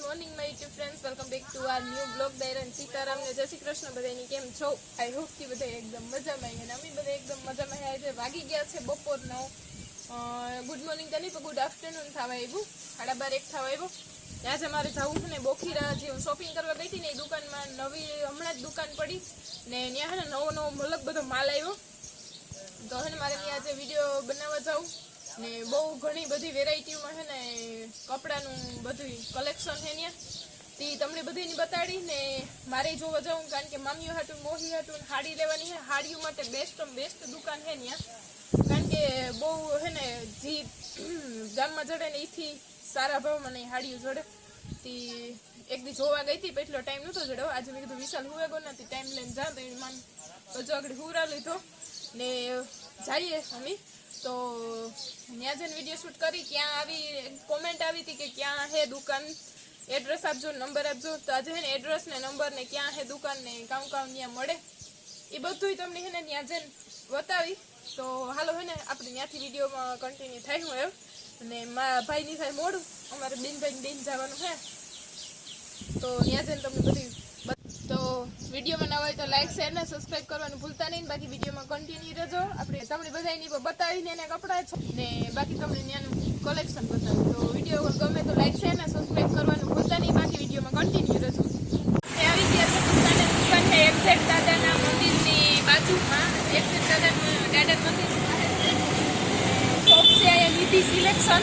Morning, my YouTube friends. Welcome back to our new blog. દૈરન Sitaram ને જય શ્રી કૃષ્ણ. બધાની કેમ છો? આઈ હોપ કે બધા એકદમ મજામાં અને અમે બધા એકદમ મજામાં આવ્યા છે વાગી ગયા છે બપોરનો. ગુડ મોર્નિંગ તો પણ ગુડ આફ્ટરનૂન થવા આવ્યું. સાડા બાર એક થવા આવ્યું. ત્યાં જ મારે જવું છે ને બોખીરા જે હું શોપિંગ કરવા ગઈ હતી ને એ દુકાનમાં નવી, હમણાં જ દુકાન પડી. ને ત્યાં છે ને નવો નવો મલક બધો માલ આવ્યો. તો હે ને મારે ત્યાં આજે વીડિયો બનાવવા જાઉં ને બહુ ઘણી બધી વેરાયટીમાં છે ને કપડાનું બધું કલેક્શન છે ત્યાં. તે તમને બધીની બતાડી ને મારે જોવા જાઉં કારણ કે મામીઓ હાટું મોહી હાટું હાડી લેવાની છે. હાડીઓ માટે બેસ્ટ બેસ્ટ દુકાન છે ત્યાં. કારણ કે બહુ છે ને જે ગામમાં જડે ને એથી સારા ભાવમાં નહીં હાડીઓ જડે. તે એક દી જોવા ગઈ હતી એટલો ટાઈમ નહોતો જડ્યો. આજે મેં કીધું વિશાલ હુએ ગયો નથી ટાઈમ લઈને જા, તો માન તો જો આગળ હુરા લીધો. ને જઈએ અમે. તો ત્યાં જઈને વીડિયો શૂટ કરી, ક્યાં આવી કોમેન્ટ આવી હતી કે ક્યાં હે દુકાન? એડ્રેસ આપજો નંબર આપજો. તો આજે હે ને એડ્રેસ ને નંબર ને ક્યાં હે દુકાન ને કામ કામ ત્યાં મળે. એ બધું તમને હે ને ત્યાં જઈને બતાવી. તો હાલો હે ને, આપણે ત્યાંથી વિડીયોમાં કન્ટિન્યુ થાય હું એમ. અને મારા ભાઈની થાય મોડું. અમારે બેનભાઈ બેન જવાનું છે તો ત્યાં જઈને તમને બધી વિડીયોમાં નવા તો લાઈક શેર ને સબસ્ક્રાઈબ કરવાનું ભૂલતા નહીં. બાકી વિડીયોમાં કન્ટિન્યુ રહેજો. આપણે તમને બધાની બતાવીને એને કપડાં છે. ને બાકી તમને ત્યાંનું કલેક્શન બતાવ્યું તો વીડિયો ગમે તો લાઈક શેર ને સબસ્ક્રાઈબ કરવાનું ભૂલતા નહીં બાકી વિડીયોમાં કન્ટિન્યુ રહેજો એ આવી ગયા છે દુકાને દુકાન છે એક્ઝેક્ટ દાદાના મંદિરની બાજુમાં એક્ઝેક્ટ દાદાનું દાદા મંદિર શોપ છે અહીંયા નીતિ સિલેક્શન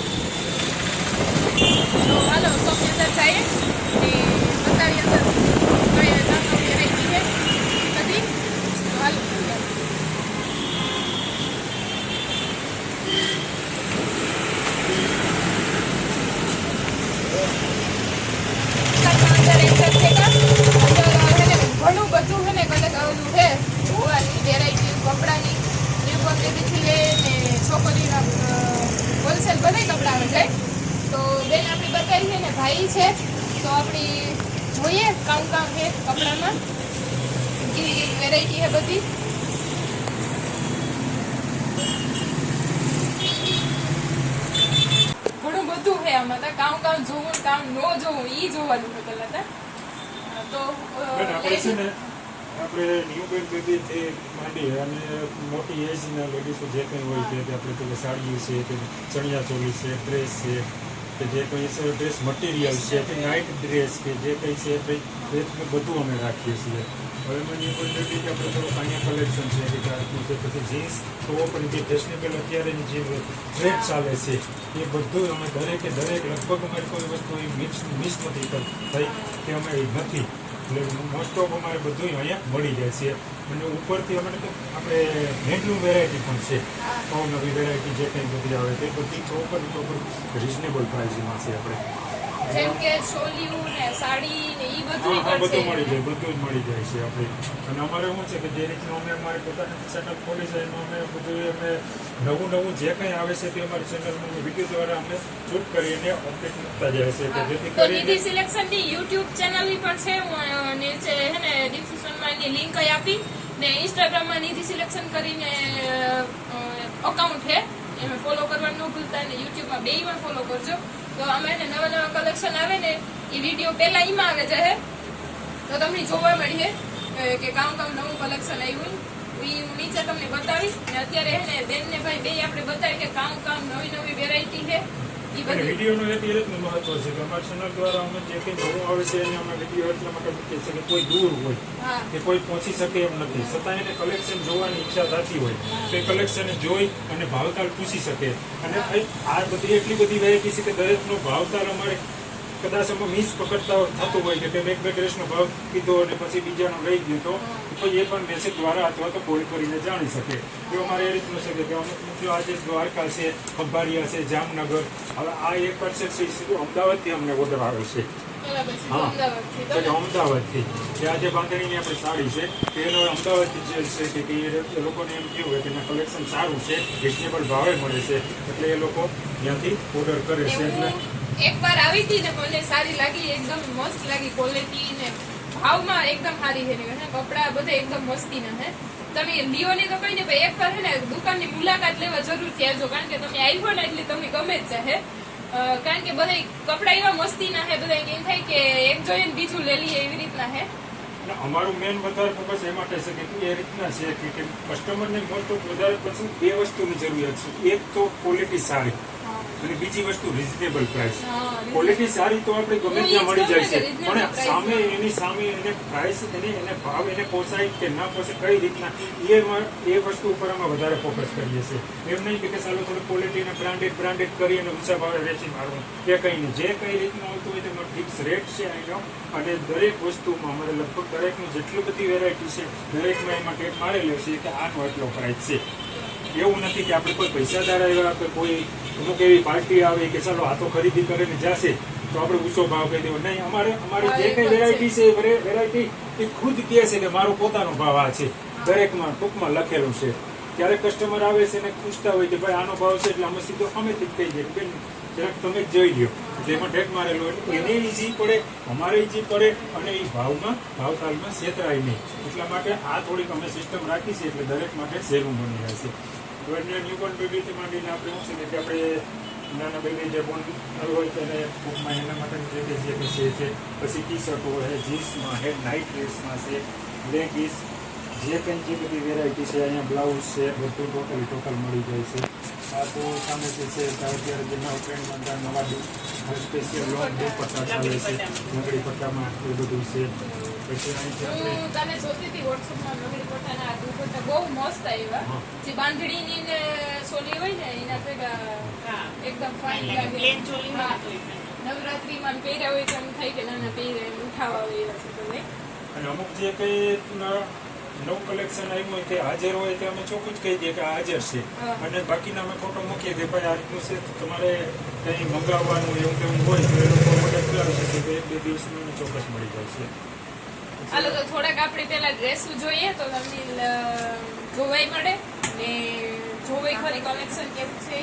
તો હાલો શોપની અંદર જઈએ ને બતાવીએ અંદર કઈ રીતના વેરાયટી છે બધી તો હાલો જોઈએ. દુકાનમાં અંદર enter થયા. અંદર હે ને ઘણું બધું છે ને કલર આવેલું છે જોવાની વેરાયટી કપડાની ન્યૂબોર્ન બેબીથી લઈને છોકરીના હોલસેલ બધે કપડાં આવે છે તો બેન આપણી બતાવી છે. તો આપણી જોઈએ કામ કામ છે કપડામાં. કેવી વેરાયટી છે બધી. ઘણું બધું છે આમાં તો કામ કામ જોવું કામ ન જોવું એ જોવાનું છે પહેલાં તો. તો આપણે ન્યુ બેનથી માંડી અને મોટી એજ ના લેડીઝ જે કંઈ હોય છે આપણે પેલી સાડીઓ છે ચણિયા ચોલી છે ડ્રેસ છે. કે જે કંઈ છે ડ્રેસ મટીરિયલ છે, કે નાઇટ ડ્રેસ કે જે કંઈ છે આપણે ડ્રેસનું બધું અમે રાખીએ છીએ. હવે મને બેબી કે આપણે થોડું અહીંયા કલેક્શન છે કે આટલું છે, પછી જીન્સ તો પણ જે ફેશનેબલ અત્યારેની જે ટ્રેન્ડ ચાલે છે, એ બધું અમે દરેકે દરેક લગભગ અમારી કોઈ વસ્તુ મિક્સ મિસ નથી થઈ કે અમે નથી. એટલે મોસ્ટ ઓફ અમારે બધું અહીંયા મળી જાય છે. અને ઉપરથી અમારે તો આપણે હેન્ડલૂમ વેરાયટી પણ છે. નવી વેરાયટી જે કંઈ બધી આવે તે બધી ચોપર ચોપર રિઝનેબલ પ્રાઇસમાં છે આપણે. જેમ કે ચોલીયું ને સાડી ને એ બધું હા બધું મળી જાય બધું જ મળી જાય છે આપણે. અને અમારે શું છે કે જે રીતનું અમે અમારે પોતાની સેટઅપ ખોલી છે એમાં અમે બધું અમે નવું નવું જે કંઈ આવે છે તે અમારી ચેનલમાં વીડિયો દ્વારા અમે શૂટ કરીને અપડેટ મૂકતા જાય છે કે જેથી નિધિ કરીને સિલેક્શનની યુટ્યુબ ચેનલ પણ છે હું નીચે હે ને ડિસ્ક્રિપ્શનમાં એની લિંક આપી ને ઇન્સ્ટાગ્રામમાં નિધિ સિલેક્શન કરીને અકાઉન્ટ છે એમાં ફોલો કરવાનું ન ભૂલતા ને યુટ્યુબમાં બેયમાં ફોલો કરજો. તો અમારે નવા નવા કલેક્શન આવે ને એ વીડિયો પહેલા એમાં આવે છે તો તમને જોવા મળીએ કે કામ કામ નવું કલેક્શન આવ્યું. એ હું નીચે તમને બતાવીશ. ને અત્યારે હે ને બેન ને ભાઈ બે આપણે બતાવી કે કામ કામ નવી નવી વેરાયટી છે. વિડીયોનું એક એ રીતનું મહત્વ છે કે અમારા ચેનલ દ્વારા અમે જે કંઈ નવું આવે છે એને અમે વીડિયો એટલા માટે મૂકીએ છીએ કે કોઈ દૂર હોય કે કોઈ પહોંચી શકે એમ નથી. છતાં એને કલેક્શન જોવાની ઈચ્છા થતી હોય તો એ કલેક્શન જોઈ અને ભાવતાલ પૂછી શકે. અને આ- આ બધી એટલી બધી વેરાયટી છે કે દરેકનો ભાવતાલ અમારે કદાચ અમે મિસ પકડતા થતું હોય કે તમે એક બે ડ્રેસનો ભાવ કીધો અને પછી બીજાનો લઈ ગયો તો પછી એ પણ મેસેજ દ્વારા અથવા તો કોલ કરીને જાણી શકે. એ અમારે એ રીતનું છે કે અમુક મિત્રો આજે દ્વારકા છે ખંભાળિયા છે જામનગર હવે આ એક પરસેન્ટ સીધું અમદાવાદથી અમને ઓર્ડર આવે છે. હા. તમે અમદાવાદથી. જે આજે બાંધણીની આપણી સાડી છે એનો અમદાવાદથી જે છે કે એ લોકોને એમ કેવું હોય કે એના કલેક્શન સારું છે રિઝનેબલ ભાવે મળે છે એટલે એ લોકો ત્યાંથી ઓર્ડર કરે છે. એટલે એકવાર આવી હતી ને મને સારી લાગી, એકદમ મસ્ત લાગી ક્વોલિટી ને ભાવમાં એકદમ સારી છે ને કપડા બધા એકદમ મસ્તીના હે. તમે લિયો ની તો કઈ ને એક એકવાર, હે ને, દુકાનની મુલાકાત લેવા જરૂરથી આવજો કારણ કે તમે આવ્યો ને એટલે તમને ગમે જ છે કારણ કે બધા કપડા એવા મસ્તીના હે, બધા એમ થાય કે જોઈએ ને બીજું લઈ લઈએ એવી રીતના, હે. અમારું મેન વધારે ફોકસ એ માટે છે કે એ રીતના છે કે કસ્ટમરને મોસ્ટ ઓફ વધારે પછી બે વસ્તુની જરૂરિયાત છે. એક તો ક્વોલિટી સારી. અને બીજી વસ્તુ રિઝનેબલ પ્રાઇસ ક્વોલિટી સારી તો આપણે ગમે ત્યાં મળી જાય છે. પણ સામે એની સામે એને પ્રાઇસ એને એને ભાવ એને પોસાય કે ના પોસાય કઈ રીતના એ એ વસ્તુ ઉપર અમે વધારે ફોકસ કરીએ છીએ. એમ નહીં કે ચાલો થોડું ક્વોલિટી અને બ્રાન્ડેડ બ્રાન્ડેડ કરી અને ઊંચા ભાવે વેચી મારવું. એ કંઈ નહીં. જે કઈ રીતનું આવતું હોય તેમાં ફિક્સ રેટ છે એનો અને દરેક વસ્તુમાં અમારે લગભગ દરેકનું જેટલી બધી વેરાયટી છે દરેકમાં એમાં ટેપ મારેલો છે કે આનો એટલો પ્રાઇસ છે. એવું નથી કે આપણે કોઈ પૈસાદાર આવ્યા કે કોઈ અમુક એવી પાર્ટી આવે કે ચાલો આ તો ખરીદી કરીને જશે તો આપણે ઊંચો ભાવ કહી દેવો. નહીં અમારે અમારી જે કંઈ વેરાયટી છે. વેરાયટી એ ખુદ કહે છે કે મારો પોતાનો ભાવ આ છે. દરેકમાં ટૂંકમાં લખેલું છે. ક્યારેક કસ્ટમર આવે છે ને પૂછતા હોય કે ભાઈ આનો ભાવ છે એટલે અમે સીધો અમેથી જ કહી દઈએ બેન જરાક તમે જોઈ લ્યો. એટલે એમાં ટેક મારેલો એટલે એને ઈઝી પડે અમારે ઈઝી પડે અને એ ભાવમાં ભાવતાલમાં છેતરાય નહીં. એટલા માટે આ થોડીક અમે સિસ્ટમ રાખી છે એટલે દરેક માટે સહેલું બની રહેશે હવે ન્યૂબોર્ન બેબીથી માંડીને આપણે શું છે કે આપણે નાના બેબી જે બોર્ન હોય તેને બુકમાં એના માટે જે જે છે છે પછી ટી શર્ટ હોય જીન્સમાં છે નાઇટ ડ્રેસમાં છે લેગીસ જે કંઈ જે બધી વેરાયટી છે, અહીંયા બ્લાઉઝ છે, બધું ટોટલ ટોટલ મળી જાય છે. આ તો સામે જે છે, અત્યારે જે નવા ટ્રેન્ડમાં ત્યાં નવા સ્પેશિયલ લોન બે પટ્ટા ચાલે છે, લંગડી પટ્ટામાં એ બધું છે. હું તને જોતી હતી વોટ્સઅપમાં નગરી કોઠાના દુપટ્ટા બહુ મસ્ત આવ્યા. જે બાંધણીની ને સોલી હોય ને એના ભેગા એકદમ ફાઇન લાગે. પ્લેન ચોલી હોય હા. ને તોય ફાઇન. નવરાત્રીમાં પહેર્યા હોય તો એમ થાય કે નાના પહેરે ઉઠાવા આવે એવા છે તો અને અમુક જે કંઈ ન- નવું કલેક્શન આવ્યું હોય તે હાજર હોય તે અમે ચોખ્ખું જ કહી દઈએ કે હાજર છે. અને બાકીના અમે ફોટો મૂકીએ કે ભાઈ આ રીતનું છે તમારે કંઈ મંગાવવાનું એવું કેવું હોય તો એ લોકો મદદ કરાવી શકે તો એક બે દિવસમાં ચોક્કસ મળી જાય છે. હાલો તો થોડાક આપણે પેલા ડ્રેસો જોઈએ તો તમને જોવાઈ મળે. ને જોવાઈ ખરી કલેક્શન કેવું છે.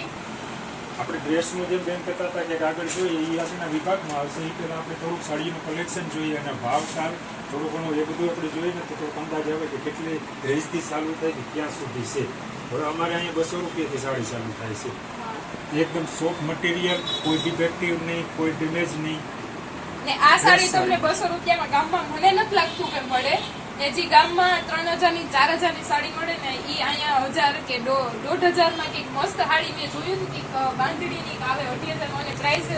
આપણે ડ્રેસનું જે બેન કહેતા હતા કે આગળ જોઈએ એ આજના વિભાગમાં આવશે. એ પહેલાં આપણે થોડુંક સાડીનું કલેક્શન જોઈએ અને ભાવ સાર થોડું ઘણું એ બધું આપણે જોઈએ ને તો થોડુંક અંદાજ આવે કે કેટલી રેન્જથી ચાલુ થાય કે ક્યાં સુધી છે. હવે અમારે અહીંયા બસો રૂપિયાથી સાડી ચાલુ થાય છે. એકદમ સોફ્ટ મટીરિયલ કોઈ ડિફેક્ટિવ નહીં કોઈ ડેમેજ નહીં. ને આ સાડી. તમને બસો રૂપિયામાં ગામમાં મને નથી લાગતું કે મળે. ને જે ગામમાં ત્રણ હજારની ચાર હજારની સાડી મળે ને એ અહીંયા હજાર કે દોઢ હજારમાં કંઈક મસ્ત સાડી મેં જોયું હતું કંઈક બાંધણીની આવે અઢી હજાર મને પ્રાઇસ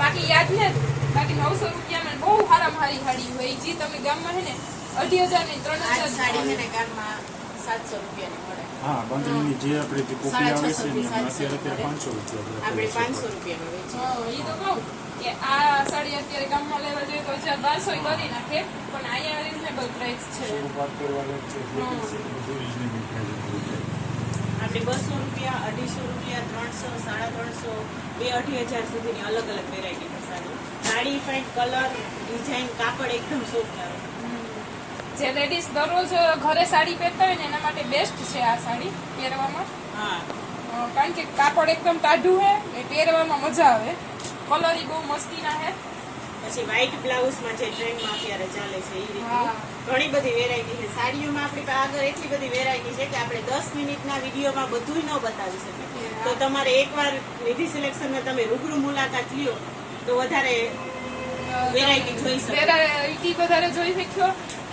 બાકી યાદ ને? બાકી નવસો રૂપિયામાં બહુ હારામાં હારી સાડી હોય. જે તમે ગામમાં છે ને અઢી હજારની ત્રણ હજાર સાડી. ગામમાં સાતસો રૂપિયાની હા બાંધણીની જે આપણે જે કોપી આવે છે ને અત્યારે અત્યારે પાંચસો રૂપિયા આપણે પાંચસો રૂપિયામાં વેચીએ હા, ઈ તો કહું કે આ સાડી અત્યારે ગામમાં લેવા જોઈએ તો હજાર બારસો કરી નાખે પણ અહીંયા રિઝનેબલ પ્રાઇસ છે. એ આપણે બસો રૂપિયા અઢીસો રૂપિયા ત્રણસો સાડા ત્રણસો બે અઢી હજાર સુધીની અલગ અલગ વેરાયટીની સાડી. સાડી કલર ડિઝાઇન કાપડ એકદમ સોફ્ટ આવે. જે લેડીઝ દરરોજ ઘરે સાડી પહેરતા હોય ને એના માટે બેસ્ટ છે આ સાડી પહેરવામાં. હા. કારણ કે કાપડ એકદમ ટાઢું છે એ પહેરવામાં મજા આવે. કલર ઈ બહુ મસ્તીના છે પછી વ્હાઈટ બ્લાઉઝમાં જે ટ્રેન્ડમાં અત્યારે ચાલે છે એ રીતે. ઘણી બધી વેરાયટી છે. સાડીઓમાં આપણી પાસે આગળ એટલી બધી વેરાયટી છે કે આપણે દસ મિનિટના વિડીયોમાં બધું ન બતાવી શકીએ. તો તમારે એકવાર વિધિ સિલેક્શનમાં તમે રૂબરૂ મુલાકાત લ્યો તો વધારે વેરાયટી જોઈ શકો. વેરાયટી વધારે જોઈ શક્યો.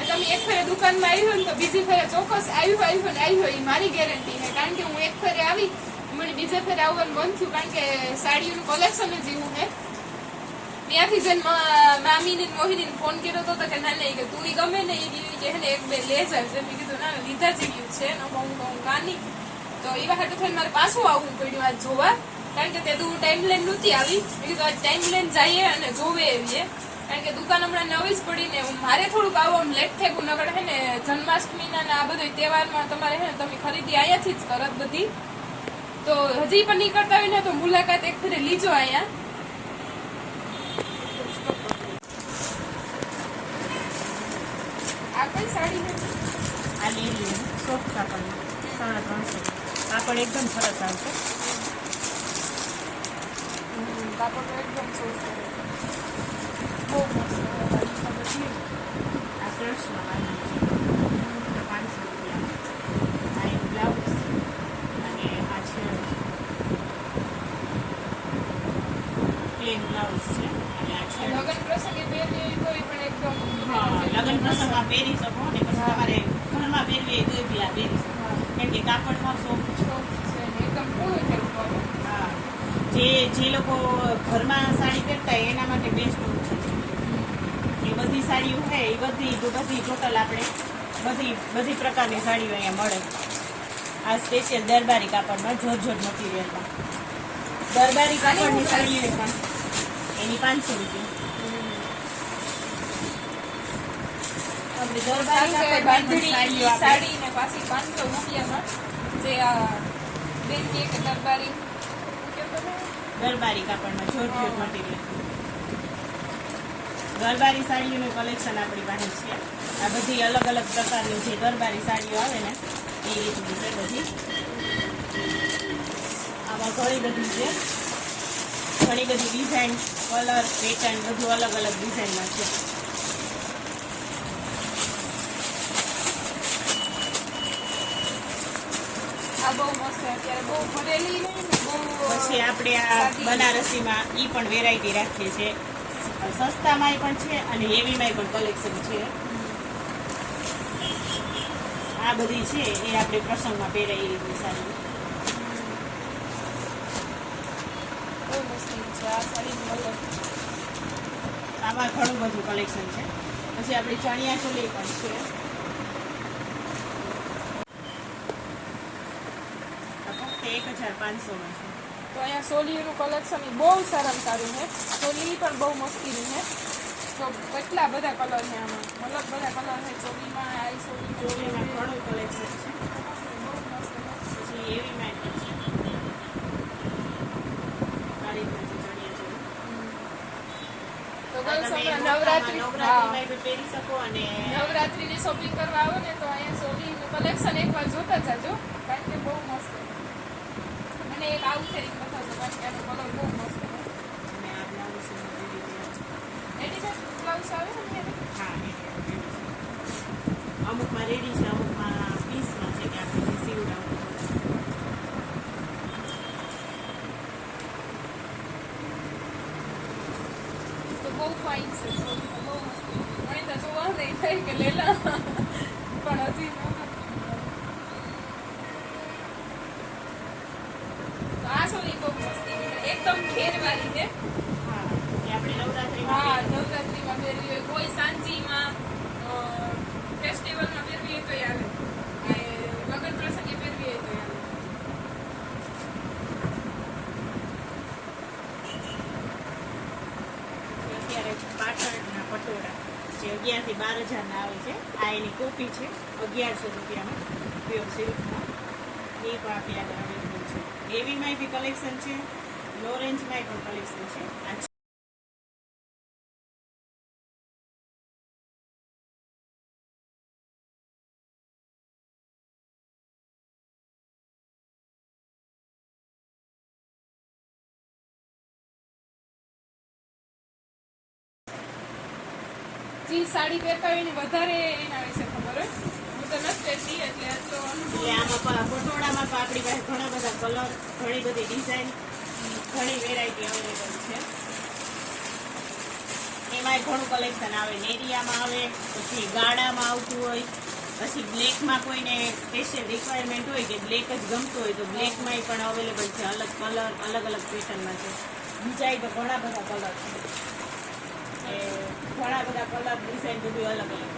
તમે એક ફેરે દુકાનમાં આવી હોય ને તો બીજી ફેરે ચોક્કસ આવ્યું આવ્યું ને આવ્યું એ મારી ગેરંટી છે. કારણ કે હું એક ફેરે આવી, મને બીજા ફેરે આવવાનું મન થયું, કારણ કે સાડીઓનું કલેક્શન જ એવું છે. ત્યાંથી જઈને મામીને મોહિનીને ફોન કર્યો હતો તો કે ના નહીં કે તું ઈ ગમે ને એ કે ને એક બે લે જાય છે મેં કીધું, ના લીધા જેવી છે, ને હું કહું કાની. તો એવા હાટુ થઈને મારે પાછું આવવું પડ્યું આજ જોવા. કારણ કે તે તું ટાઈમ લઈને નહોતી આવી. મેં કીધું, આજ ટાઈમ લઈને જઈએ અને જોવે એવીએ કારણ કે દુકાન હમણાં નવી જ પડી ને મારે થોડુંક આવવામાં લેટ થઈ ગયું. નગર હે ને જન્માષ્ટમીના ને આ બધો તહેવારમાં તમારે હે ને તમે ખરીદી અહીંયાથી જ કરત બધી. તો હજી પણ નીકળતા હોય ને તો મુલાકાત એક ફેરે લીજો અહીંયા આ કઈ સાડી છે? આ લીલી સોફ્ટ કાપડ સાડા ત્રણસો. કાપડ એકદમ સરસ આવશે હમ, કાપડ એકદમ સોફ્ટ છે બહુ મસ્ત. આ વાળી પાંચસો રૂપિયા આ એક બ્લાઉઝ અને આ છે પ્લેન બ્લાઉઝ છે અને આ છે લગ્ન પ્રસંગે પહેરીએ એવી હોય પણ લગ્ન પ્રસંગમાં પહેરી શકો અને પછી તમારે ઘરમાં પહેરવી હોય આ પહેરી શકો હા. કેમ કે કાપડ પણ સોફ્ટ સોફ્ટ છે એકદમ હા જે જે લોકો ઘરમાં સાડી પહેરતા એના માટે બેસ્ટ છે બધી સાડીઓ છે એ બધી બધી ટોટલ આપણે બધી બધી પ્રકારની સાડીઓ અહીંયા મળે. આ સ્પેશિયલ દરબારી કાપડમાં જોરજોર જોર મટીરિયલમાં દરબારી કાપડની સાડીઓ પણ એની પાંચસો રૂપિયા. સાડી ને પાછી પાંચસો રૂપિયામાં જે આ બેન કે દરબારી? દરબારી કાપડમાં જોરજોર જોર મટીરિયલ દરબારી સાડીઓનું કલેક્શન આપણી પાસે છે. આ બધી અલગ અલગ પ્રકારની જે ગરબારી સાડીઓ આવે ને એ રીતની છે બધી. આમાં ઘણી બધી છે. ઘણી બધી ડિઝાઇન કલર પેટર્ન બધું અલગ અલગ ડિઝાઇનમાં છે. પછી આપણે આ બનારસીમાં એ પણ વેરાયટી રાખીએ છીએ. સસ્તામાંય પણ છે અને હેવીમાંય પણ કલેક્શન છે. આ બધી છે એ આપણે પ્રસંગમાં પહેરાય એ રીતની સાડી આમાં ઘણું બધું કલેક્શન છે. પછી આપણે ચણિયા ચોલી પણ છે. ફક્ત એક હજાર પાંચસોમાં છે. તો અહીંયા સોલીનું કલેક્શન બહુ સારામાં સારું છે. સોલી પણ બહુ મસ્તીની છે. તો કેટલા બધા કલર છે આમાં? મતલબ બધા કલર છે. ચોલીમાં આઈ સોલી ચોલીમાં ઘણું કલેક્શન છે. પછી હેવીમાં પણ છે આ રીતના છે ચણિયા ચોલી તો આ ગર્લ્સ તમે હમણાં નવરાત્રી હા. પહેરી શકો અને નવરાત્રીની શોપિંગ કરવા આવો ને તો અહીંયા સોલીનું કલેક્શન એકવાર જોતા જાજો. કારણ કે બહુ મસ્ત. અને મને એક આવું ફેરિંગ આનો કલર બહુ મસ્ત અને આ બ્લાઉઝ. એની સાથે બ્લાઉઝ આવે ને એની? હા એ રેડી છે. અમુકમાં રેડી છે અમુકમાં પીસમાં છે કે આપણે જે સીવડાવવું તો બહુ ફાઇન છે તો બહુ મસ્ત મને તો જોવા નહીં થાય કે લેલા પણ હજી ન નથી. તો આ સોલી બહુ મસ્તી છે. એકદમ ઘેરવાળી છે હા એ આપણે નવરાત્રીમાં હા પહેરીએ. નવરાત્રીમાં પહેરવી હોય કોઈ સાંજીમાં ફેસ્ટિવલમાં પહેરવી હોય તો આવે એ લગ્ન પ્રસંગે પહેરવી હોય તો આવે અત્યારે પાટણના પટોળા જે અગિયારથી બાર હજાર ના આવે છે. આ એની કોપી છે. અગિયારસો રૂપિયામાં પ્યોર સિલ્કમાં એ પણ આપણી આગળ અવેલેબલ છે. હેવીમાં બી કલેક્શન છે. લો રેન્જમાં પણ કલેક્શન છે. આ સાડી પહેરતા હોય ને વધારે એના વિશે ખબર હોય. હું તો નથી પહેરતી એટલે તો આમાં પટોળામાં પણ આપણી પાસે ઘણા બધા કલર ઘણી બધી ડિઝાઇન ઘણી વેરાયટી અવેલેબલ છે. એમાંય ઘણું કલેક્શન આવે. નેરિયામાં આવે પછી ગાડામાં આવતું હોય પછી બ્લેકમાં કોઈને સ્પેશિયલ રિક્વાયરમેન્ટ હોય કે બ્લેક જ ગમતું હોય તો બ્લેકમાંય પણ અવેલેબલ છે. અલગ કલર અલગ અલગ પેટર્નમાં છે. બીજાય તો ઘણા બધા કલર છે. એ ઘણા બધા કલર ડિઝાઇન બધું અલગ અલગ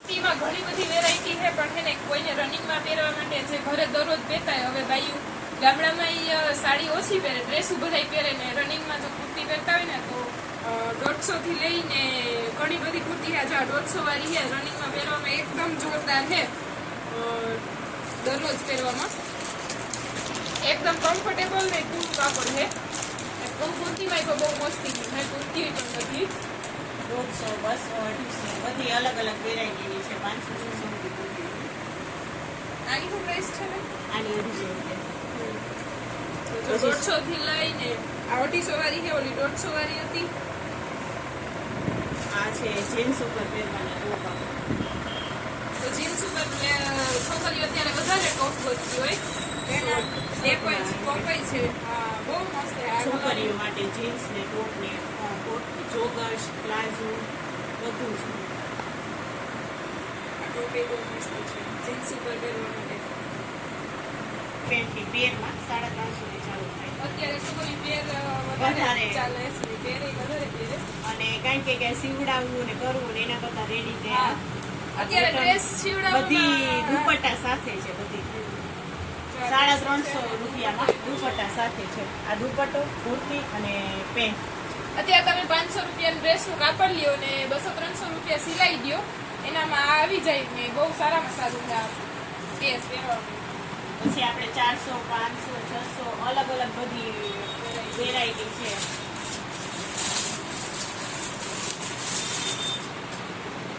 કુર્તીમાં ઘણી બધી વેરાયટી છે, પણ છે કોઈને રનિંગમાં પહેરવા માટે જે ઘરે દરરોજ પહેરતા હોય, હવે બાયું ગામડામાં સાડી ઓછી પહેરે ડ્રેસું બધાય પહેરે ને રનિંગમાં કુર્તી પહેરતા હોય ને તો દોઢસો થી લઈને ઘણી બધી કુર્તી છે, જો દોઢસો વાળી છે રનિંગમાં પહેરવામાં એકદમ જોરદાર છે દરરોજ પહેરવામાં. એકદમ કમ્ફર્ટેબલ ને ટૂંક કાપડ છે. બહુ કુર્તીમાં બહુ મસ્તી મેં કુર્તી પણ બધી દોઢસો બસો અઢીસો બધી અલગ અલગ વેરાયટીની છે પાંચસો છસો આની શું પ્રાઇસ છે ને આની અઢીસો રૂપિયા દોઢસો થી લઈને આ અઢીસો વાળી છે ઓલી દોઢસો વાળી હતી. આ છે જીન્સ ઉપર પહેરવાના ટોપ તો જીન્સ ઉપર છોકરીઓ અત્યારે વધારે ટોપ ગોતતી હોય. એ પણ છે. બહુ મસ્ત છોકરીઓ માટે જીન્સ ને ટોપ ને જોગર્સ પ્લાઝો બધું માટે. પેન્ટની પેરમાં સાડા ત્રણસોથી ચાલુ થાય. અત્યારે છોકરી પેર વધારે. ચાલે છે. પેર વધારે પહેરે અને કાંઈ કે ક્યાંય સીવડાવવું ને કરવું ને એના કરતાં રેડી અત્યારે ડ્રેસ બધી દુપટ્ટા સાથે છે બધી. સાડા ત્રણસો રૂપિયામાં દુપટ્ટા સાથે છે. આ દુપટ્ટો કુર્તી અને પેન્ટ અત્યારે તમે પાંચસો રૂપિયાનું ડ્રેસનું કાપડ લ્યો ને બસો ત્રણસો રૂપિયા સિલાઈ દો એનામાં આવી જાય ને બહુ સારામાં સારું ડ્રેસ પછી આપણે ચારસો, પાંચસો, છસો, અલગ અલગ બધી વેરાયટી છે.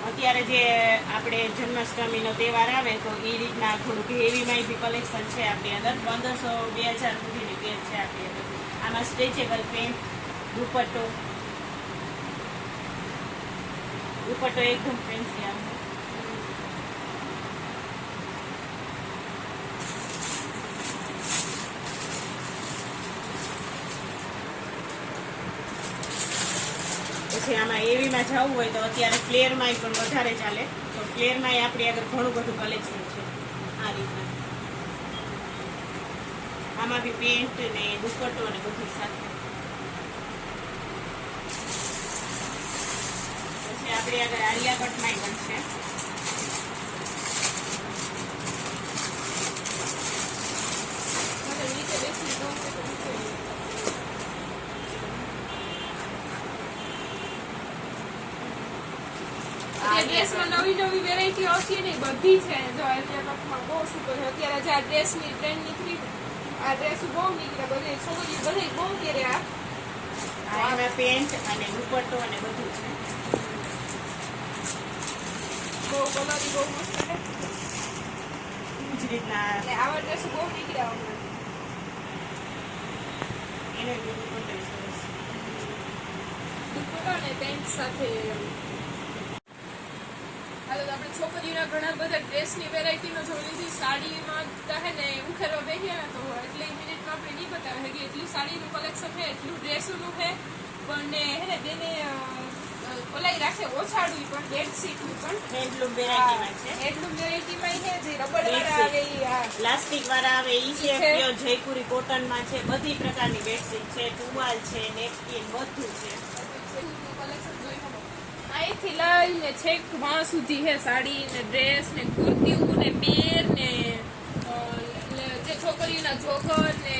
અત્યારે જે આપણે જન્માષ્ટમીનો તહેવાર આવે તો એ રીતના થોડુંક હેવીમાં બી કલેક્શન છે આપણી અંદર. પંદરસો, બે હજાર સુધીની પેન છે આપણી અંદર. આમાં સ્ટ્રેચેબલ પેન્ટ દુપટ્ટો. દુપટ્ટો એકદમ ફેન્સી આવે પછી આમાં એવીમાં જવું હોય તો અત્યારે ફ્લેરમાં પણ વધારે ચાલે. તો ફ્લેરમાં આપણી આગળ ઘણું બધું કલેક્શન છે આ રીતના. આમાં બી પેન્ટ ને દુપટ્ટો ને બધું સાથે. પછી આપણી આગળ આલિયા કટમાં ડ્રેસમાં નવી નવી વેરાયટી આવતી ને બધી છે જો આલિયા કટમાં બહુ સુપર છે અત્યારે જે આ ડ્રેસની ટ્રેન્ડ નીકળી આ ડ્રેસ બહુ નીકળ્યા બધે છોકરી બધી બહુ પહેરે આ આ એમાં પેન્ટ અને દુપટ્ટો અને બધું છે. બહુ કલરી બહુ મસ્ત છે. જ રીતના આવા ડ્રેસ બહુ નીકળ્યા હમણાં એને દુપટ્ટો પેન્ટ સાથે. હાલો તો આપણે છોકરીઓના ઘણા બધા ડ્રેસની વેરાયટીનો જોઈ લીધી. સાડીમાં તો હે ને ઉખેરવા બેસીએ ને તો એટલી મિનિટમાં આપણે નહીં બતાવે. કે એટલું સાડીનું કલેક્શન છે એટલું ડ્રેસોનું છે. પણ ને હે ને બેને ઓલાઈ રાખે ઓછાડું પણ બેડશીટનું પણ. હેન્ડલૂમ વેરાયટીમાં છે. એટલું વેરાયટીમાં છે જે રબડ વાળા આવે ઈ પ્લાસ્ટિક વાળા આવે ઈ છે પ્યોર જયપુરી કોટનમાં છે બધી પ્રકારની બેડશીટ છે ટુવાલ છે નેપકિન બધું છે. અહીંથી લઈને છેક વાં સુધી છે સાડી ને ડ્રેસ ને કુર્તીઓ ને પેર ને જે છોકરીઓના જોકર ને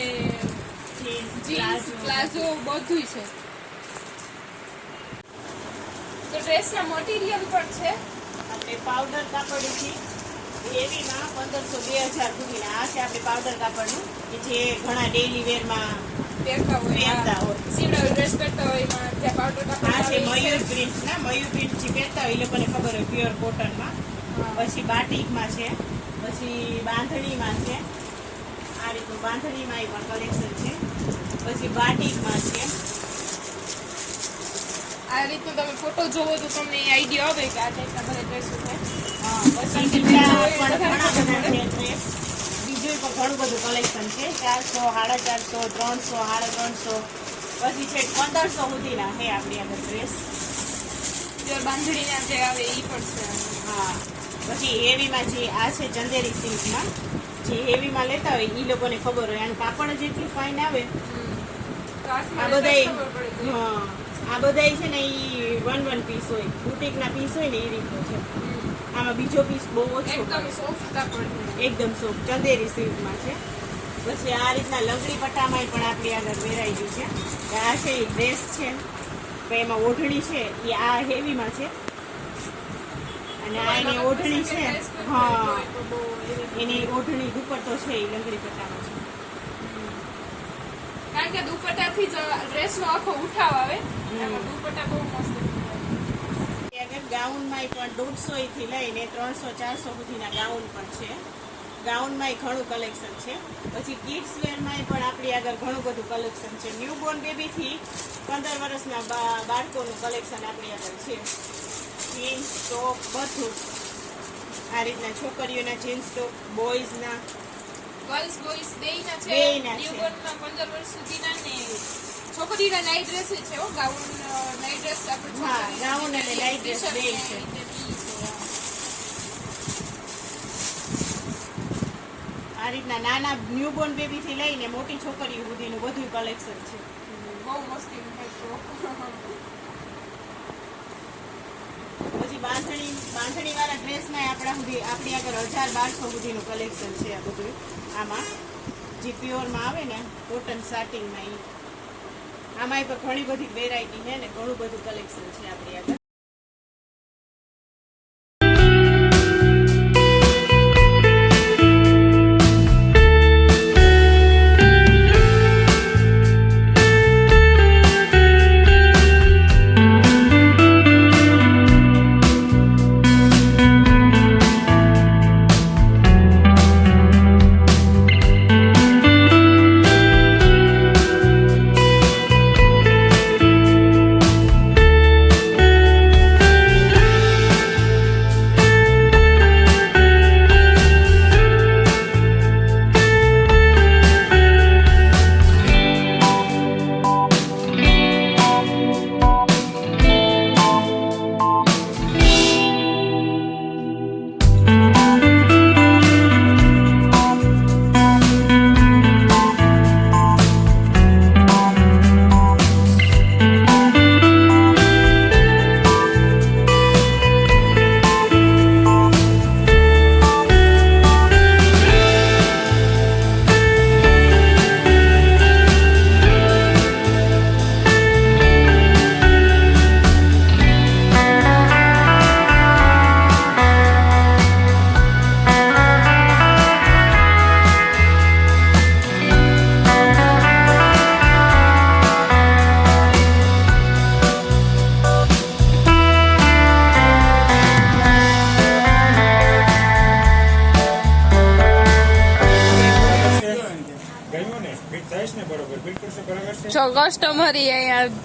જીન્સ પ્લાઝો. બધું છે. તો ડ્રેસના મટીરિયલ પણ છે. આપણે પાવડર કાપડથી એવીમાં પંદરસો બે હજાર સુધીના. આ છે આપણે પાવડર કાપડનું કે જે ઘણા ડેલી વેરમાં પહેરતા હોય. સીવડાવેલ ડ્રેસ પહેરતા હોય જ્યાં પાવડર આ છે મયુર પ્રિન્ટના મયુર પ્રિન્ટ જે પહેરતા હોય એ લોકોને ખબર હોય પ્યોર કોટનમાં પછી બાટિકમાં છે પછી બાંધણીમાં છે. આ રીતનું બાંધણીમાં પણ કલેક્શન છે. પછી બાટિકમાં છે. આ રીતનું તમે ફોટો જોવો તો તમને આઈડિયા આવે કે આ ટાઈપના બધા ડ્રેસો છે બીજા પણ ઘણા બધા બધું કલેક્શન છે. ચારસો સાડા ચારસો ત્રણસો સાડા ત્રણસો. પછી છે પંદરસો સુધીના છે આપણી આગળ ડ્રેસ બાંધણીના જે આવે એ પણ છે. હા. પછી હેવીમાં જે આ છે ચંદેરી સિલ્કમાં જે હેવીમાં લેતા હોય એ લોકોને ખબર હોય. અને કાપડ જ એટલું ફાઇન આવે આ છે. હા. આ બધાય છે ને એ વન વન પીસ હોય. બુટીકના પીસ હોય ને એ રીતનો છે. આમાં બીજો પીસ બહુ ઓછો એકદમ સોફ્ટ ચંદેરી સિલ્કમાં છે. પછી આ રીતના લંગડી પટ્ટામાં પણ આપણી આગળ વેરાયટી છે. આ છે એ ડ્રેસ છે. એમાં ઓઢણી છે. એ આ હેવીમાં છે. અને આ એની ઓઢણી છે. હા. એની ઓઢણી દુપટ્ટો છે એ લંગડી પટ્ટામાં. કારણ કે દુપટ્ટાથી જ ડ્રેસનો આખો ઉઠાવ આવે. દુપટ્ટા બહુ મસ્ત ગાઉનમાં પણ દોઢસો થી લઈને ત્રણસો, ચારસો સુધીના ગાઉન પણ છે. ગાઉનમાં ઘણું કલેક્શન છે. પછી કિડ્સ વેરમાં પણ આપણી આગળ ઘણું બધું કલેક્શન છે. ન્યૂબોર્ન બેબીથી પંદર વર્ષના બાળકોનું કલેક્શન આપણી આગળ છે. જીન્સ ટોપ બધું. આ રીતના છોકરીઓના જીન્સ ટોપ, બોયઝના ગર્લ્સ બોયઝ બેયના છે. ન્યૂબોર્નના 15 વર્ષ સુધીના ને છોકરીના નાઇટ ડ્રેસ છે હો ગાઉન નાઇટ ડ્રેસ આપણે હા ગાઉન અને નાઇટ ડ્રેસ બે છે. આ રીતના નાના ન્યૂબોર્ન બેબી થી લઈને મોટી છોકરીઓ સુધીનું બધું કલેક્શન છે બહુ મસ્તી પછી બાંધણી બાંધણી વાળા ડ્રેસમાં આપણા આપણી આગળ હજાર બારસો સુધીનું કલેક્શન છે આ બધું. આમાં જે પ્યોરમાં આવે ને કોટન સાટિંગમાં આમાંય પણ ઘણી બધી વેરાયટી છે ને, ઘણું બધું કલેક્શન છે આપણી આગળ.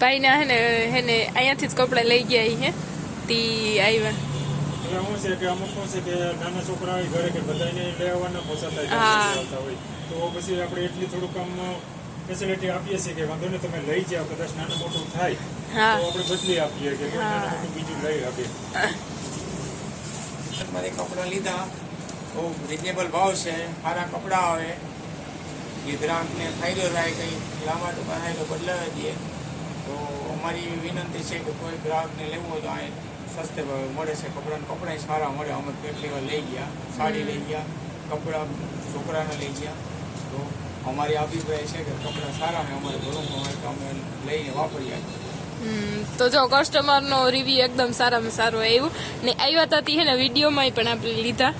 ભાઈના હે ને હેને અહીંયાથી જ કપડા લઈ ગયા હે તી આવ્યા એટલે શું છે કે અમુક શું છે કે નાના છોકરા હોય ઘરે કે બધાને લેવાના પોસાતા હોય, તો પછી આપણે એટલી થોડુંક આમ ફેસિલિટી આપીએ છીએ કે વાંધો નહીં તમે લઈ જાઓ કદાચ નાનું મોટું થાય હા તો આપણે બદલી આપીએ કે નાનું મોટું બીજું લઈ આપીએ મારે કપડાં લીધા બહુ રિઝનેબલ ભાવ છે સારા કપડાં આવે એ ગ્રાહકને ફાયદો થાય કંઈ લાંબા ટૂંકા થાય તો બદલાવી દઈએ અમારી એવી વિનંતી છે કે કોઈ ગ્રાહકને લેવું હોય તો આ સસ્તે ભાવે મળે છે. કપડાં કપડાં સારા મળે. અમે કેટલી વાર લઈ ગયા, સાડી લઈ ગયા, કપડાં છોકરાને લઈ ગયા. તો અમારી અભિપ્રાય છે કે કપડાં સારા ને અમારે ઘણું તો અમે લઈને વાપરીએ. તો જો કસ્ટમરનો રિવ્યુ એકદમ સારામાં સારો આવ્યું. ને આવ્યા હતા હે ને વિડીયોમાં પણ આપણે લીધા.